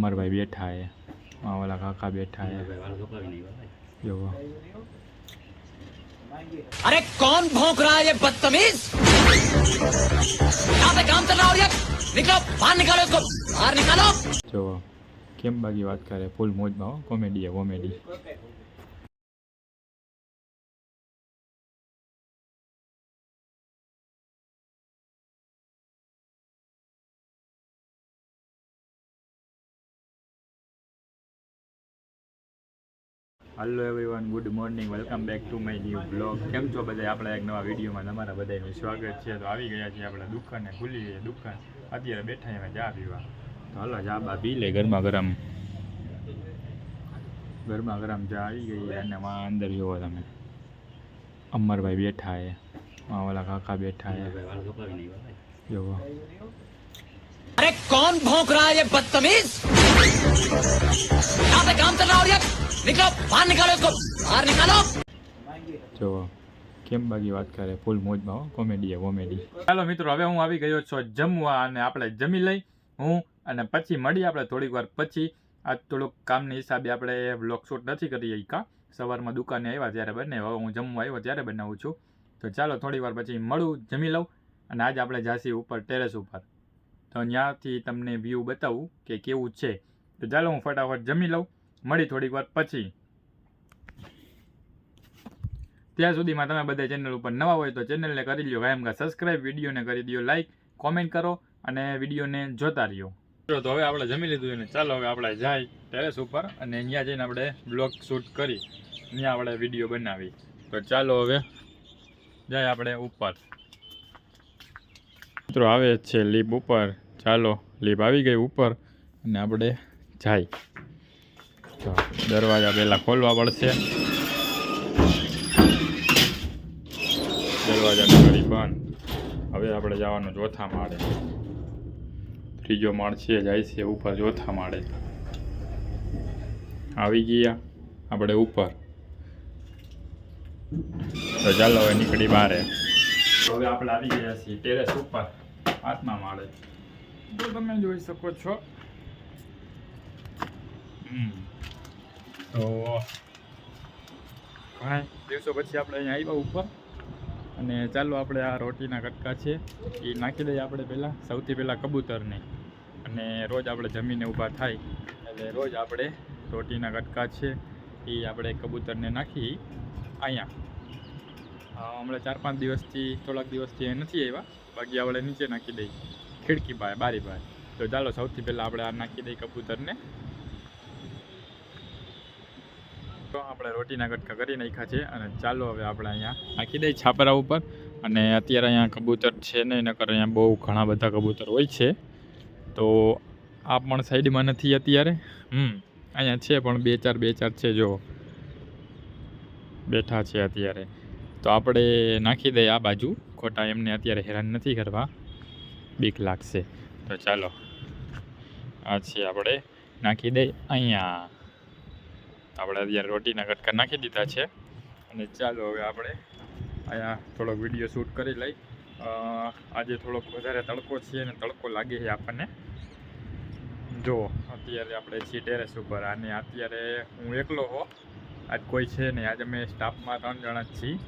અમરભાઈ બેઠા હે આ ઓલા કાકા બેઠા હે જોવો अरे कौन भौंक रहा है ये बदतमीज यहाँ पे काम चल रहा है और ये निकलो बाहर निकालो इसको बाहर निकालो જોવો કેમ બાકી વાત કરે ફૂલ મોજમાં હો કોમેડી હે comedy hello everyone good morning welcome back to my new blog કેમ છો બધા આપણા એક નવા વિડીયોમાં તમારા બધાનું સ્વાગત છે. તો આવી ગયા છીએ આપણે દુકાને ખુલી છે દુકાન. અત્યારે બેઠા એમાં ચા પીવા. તો હલો ચા બા પી લે ગરમા ગરમ ગરમા ગરમ ચા આવી ગઈ અને માં અંદર જોવો તમે. અમરભાઈ બેઠા એ ઓલા કાકા બેઠા એ જોવો अरे कौन भौंक रहा है ये बदतमीज यहाँ पे काम चल रहा है और ये निकलो बाहर निकालो इसको बाहर निकालो જો કેમ બાકી વાત કરે ફૂલ મોજમાં હો કોમેડી કોમેડી ચાલો મિત્રો હવે હું આવી ગયો છું જમવા અને આપણે જમી લઈ હું અને પછી મળી આપણે થોડીક વાર પછી આજ થોડુંક કામની હિસાબે આપણે બ્લોગ શૂટ નથી કરી શક્યા સવારમાં દુકાને આવ્યા ત્યારે બને હવે હું જમવા આવ્યો ત્યારે બનાવું છું તો ચાલો થોડી વાર પછી મળું જમી લઉં અને આજ આપણે જાસી ઉપર ટેરેસ ઉપર તો ત્યાંથી તમને વ્યૂ બતાવું કે કેવું છે. તો ચાલો હું ફટાફટ જમી લઉં. મળી થોડીક વાર પછી. ત્યાં સુધીમાં તમે બધા ચેનલ ઉપર નવા હોય તો ચેનલને કરી લ્યો. કાયમ કા સબસ્ક્રાઇબ વિડીયોને કરી દો લાઈક કોમેન્ટ કરો અને વિડીયોને જોતા રહ્યો. તો હવે આપણે જમી લીધું ને ચાલો હવે આપણે જાય ટેરેસ ઉપર અને અહીંયા જઈને આપણે બ્લોગ શૂટ કરી. ત્યાં આપણે વીડિયો બનાવી. તો ચાલો હવે જાય આપણે ઉપર. મિત્રો, આવે છે લીપ ઉપર. ચાલો, લીપ આવી ગઈ ઉપર અને આપણે જાય. દરવાજા પહેલાં ખોલવા પડશે. દરવાજા કરી બંધ. હવે આપણે જવાનું ચોથા માળે. ત્રીજો માળ છે, જાય છે ઉપર ચોથા માળે. આવી ગયા આપણે ઉપર. તો ચાલો હવે નીકળી બારે. હવે આપણે આવી ગયા છીએ. ટેરેસ ઉપર આત્મા માળે. તો તમે જોઈ શકો છો. તો ઘણા દિવસો પછી આપણે અહીંયા આવ્યા ઉપર. અને ચાલો આપણે આ રોટીના કટકા છે. એ નાખી દઈએ આપણે પહેલાં. સૌથી પહેલાં કબૂતરને. અને રોજ આપણે જમીને ઊભા થાય. એટલે રોજ આપણે રોટીના કટકા છે. એ આપણે કબૂતરને નાખી અહીંયા. હમણાં ચાર પાંચ દિવસથી, થોડાક દિવસથી એ નથી આવ્યા. બાકી આપણે નીચે નાખી દઈએ ખિડકી પાસે બારી પાસે તો ચાલો, સૌથી પહેલાં આપણે આ નાખી દઈએ કબૂતરને. તો આપણે રોટીના કટકા કરી નાખ્યા છે અને ચાલો હવે આપણે અહીંયા નાખી દઈએ છાપરા ઉપર. અને અત્યારે અહીંયા કબૂતર છે નહીં, નકર અહીંયા બહુ ઘણા બધા કબૂતર હોય છે. તો આ પણ સાઈડમાં નથી અત્યારે. હમ, અહીંયા છે પણ બે ચાર બે ચાર છે, જો. બેઠા છે અત્યારે. તો આપણે નાખી દઈએ આ બાજુ. ખોટા એમને અત્યારે હેરાન નથી કરવા. બીક લાગશે. તો ચાલો. આ છે આપણે નાખી દઈએ અહીંયા. આપણે અત્યારે રોટીના કટકા નાખી દીધા છે. અને ચાલો હવે આપણે અહીંયા થોડોક વીડિયો શૂટ કરી લઈ. આજે થોડોક વધારે તડકો છે અને તડકો લાગે છે આપણને. જો, અત્યારે આપણે છીએ ટેરેસ ઉપર. અને અત્યારે હું એકલો હો. આજ કોઈ છે નહીં. આજે અમે સ્ટાફમાં ત્રણ જણા જ છીએ.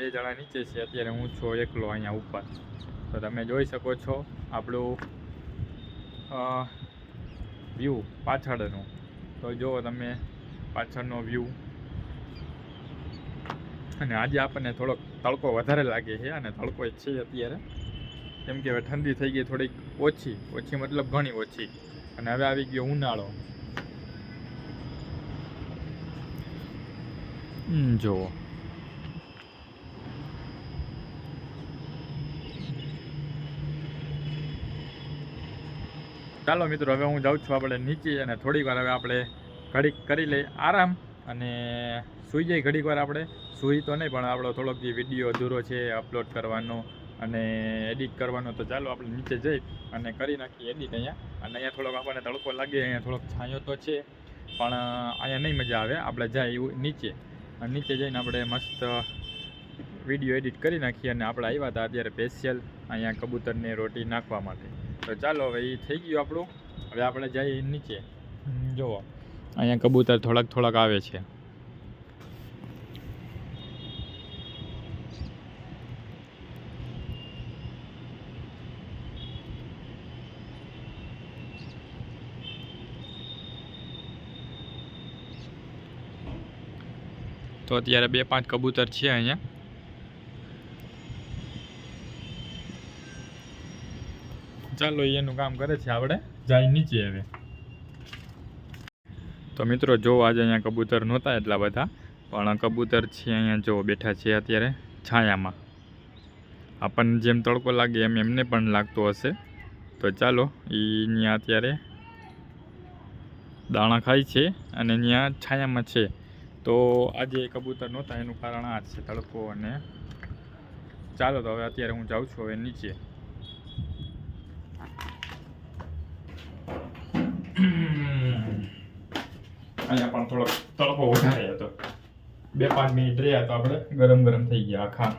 બે જણા નીચે છે, અત્યારે હું છું એકલો અહીંયા ઉપર. તો તમે જોઈ શકો છો આપણું વ્યૂ પાછળનું. તો જુઓ તમે પાછળનો વ્યૂ અને આજે આપણને થોડોક તડકો વધારે લાગે છે અને તડકો છે અત્યારે. કેમ કે હવે ઠંડી થઈ ગઈ થોડીક ઓછી ઓછી મતલબ ઘણી ઓછી. અને હવે આવી ગયો ઉનાળો. જુઓ. ચાલો મિત્રો, હવે હું જાઉં છું આપણે નીચે અને થોડીક વાર હવે આપણે ઘડીક કરી લઈએ આરામ અને સૂઈ જઈએ ઘડીક વાર આપણે. સૂઈ તો નહીં, પણ આપણો થોડોક જે વીડિયો અધૂરો છે અપલોડ કરવાનો અને એડિટ કરવાનો. તો ચાલો આપણે નીચે જઈ અને કરી નાખીએ એડિટ અહીંયા. અને અહીંયા થોડોક આપણને તડકો લાગે, અહીંયા થોડોક છાંયો તો છે, પણ અહીંયા નહીં મજા આવે. આપણે જાય નીચે. અને નીચે જઈને આપણે મસ્ત વીડિયો એડિટ કરી નાખીએ અને આપણે આવ્યા હતા અત્યારે સ્પેશિયલ અહીંયા કબૂતરને રોટી નાખવા માટે. તો ચાલો હવે એ થઈ ગયું આપણું. હવે આપણે જઈએ નીચે. જુઓ. અહીંયા કબૂતર થોડાક થોડાક આવે છે. તો અત્યારે બે પાંચ કબૂતર છે અહીંયા. ચાલો એનું કામ કરે છે આપણે જાય નીચે હવે. તો મિત્રો જો આજે અહીંયા કબૂતર નહોતા એટલા બધા, પણ કબૂતર છે અહીંયા જો બેઠા છે અત્યારે છાયામાં. આપણને જેમ તડકો લાગે એમ એમને પણ લાગતો હશે. તો ચાલો એ અહીંયા અત્યારે દાણા ખાય છે અને અહીંયા છાયામાં છે. તો આજે કબૂતર નહોતા, એનું કારણ આ છે તડકો અને ચાલો તો હવે અત્યારે હું જાઉં છું હવે નીચે. અહીંયા પણ થોડોક તડકો વધારે હતો. બે પાંચ મિનિટ રહ્યા તો આપણે ગરમ ગરમ થઈ ગયા આખા.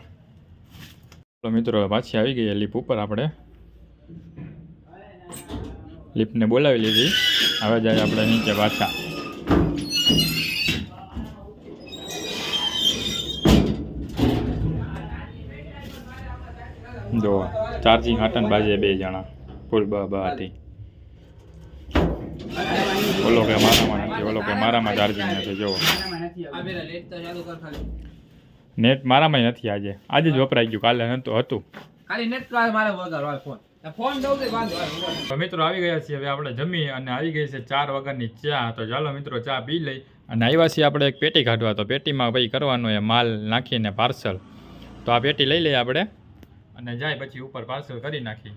તો મિત્રો, પાછી આવી ગઈ લીપ ઉપર આપણે. લીપને બોલાવી લીધી. હવે જાય આપણે નીચે પાછા. જો ચાર્જિંગ હાટન બાજે બે જણા. ફૂલ બ બહાથી ઓલો કે મારામાં નથી બોલો કે મારામાં ચાર્જિંગ નથી જો નેટ મારામાં નથી આજે આજે જ વપરાઈ ગયું કાલે નતું હતું ખાલી નેટ મારે વગર હોય ફોન મિત્રો આવી ગયા છીએ હવે આપણે જમી અને આવી ગઈ છે ચાર વગરની ચા તો ચાલો મિત્રો ચા પી લઈ અને આવ્યા છીએ આપણે એક પેટી કાઢવા તો પેટીમાં ભાઈ કરવાનું એ માલ નાખીને પાર્સલ તો આ પેટી લઈ લઈએ આપણે અને જાય પછી ઉપર પાર્સલ કરી નાખી